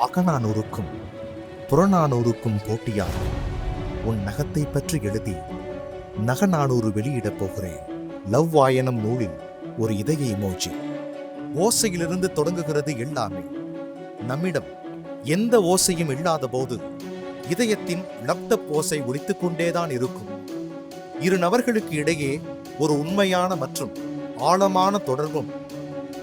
அகநானூருக்கும் புறநானூறுக்கும் போட்டியாக உன் நகத்தை பற்றி எழுதி நகநானூறு வெளியிடப் போகிறேன். லவ் வாயனம் நூலில் ஒரு இதய இமோஜி. ஓசையிலிருந்து தொடங்குகிறது எல்லாமே. நம்மிடம் எந்த ஓசையும் இல்லாத போது இதயத்தின் லேப்டப் ஓசை ஒழித்துக் கொண்டேதான் இருக்கும். இரு நபர்களுக்கு இடையே ஒரு உண்மையான மற்றும் ஆழமான தொடர்பும்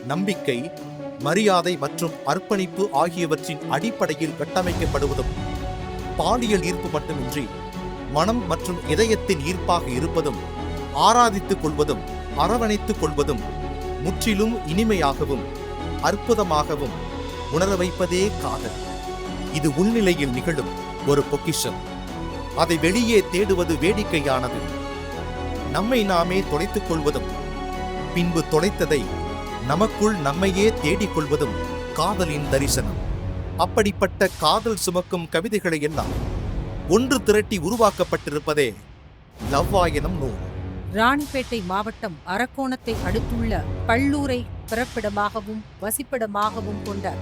நம்பிக்கை மரியாதை மற்றும் அர்ப்பணிப்பு ஆகியவற்றின் அடிப்படையில் கட்டமைக்கப்படுவதும் பாலியல் ஈர்ப்பு மட்டுமின்றி மனம் மற்றும் இதயத்தின் ஈர்ப்பாக இருப்பதும் ஆராதித்துக் கொள்வதும் அரவணைத்துக் கொள்வதும் முற்றிலும் இனிமையாகவும் அற்புதமாகவும் உணர வைப்பதே காதல். இது உள்நிலையில் நிகழும் ஒரு பொக்கிஷம். அதை வெளியே தேடுவது வேடிக்கையானது. நம்மை நாமே தொலைத்துக் கொள்வதும் பின்பு தொலைத்ததை நமக்குள் நம்மையே தேடிக் கொள்வதும் காதலின் தரிசனம். அப்படிப்பட்ட காதல் சுமக்கும் கவிதைகளை எல்லாம் ஒன்று திரட்டி உருவாக்கப்பட்டிருப்பதே லவ்வாயனம் நூல். ராணிப்பேட்டை மாவட்டம் அரக்கோணத்தை அடுத்துள்ள பல்லூரை பிறப்பிடமாகவும் வசிப்பிடமாகவும் கொண்ட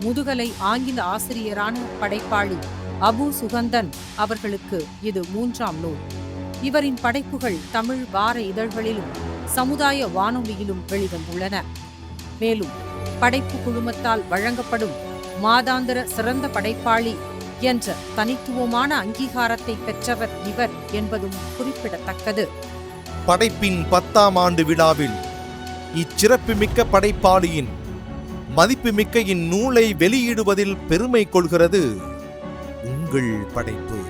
முதுகலை ஆங்கில ஆசிரியரான படைப்பாளி அபு சுகந்தன் அவர்களுக்கு இது மூன்றாம் நூல். இவரின் படைப்புகள் தமிழ் வார இதழ்களிலும் சமுதாய வானொலியிலும் வெளிவந்துள்ளன. மேலும் படைப்பு குழுமத்தால் வழங்கப்படும் மாதாந்திர சிறந்த படைப்பாளி என்ற தனித்துவமான அங்கீகாரத்தை பெற்றவர் இவர் என்பதும் குறிப்பிடத்தக்கது. படைப்பின் பத்தாம் ஆண்டு விழாவில் இச்சிறப்புமிக்க படைப்பாளியின் மதிப்புமிக்க இந்நூலை வெளியிடுவதில் பெருமை கொள்கிறது உங்கள் படைப்பு.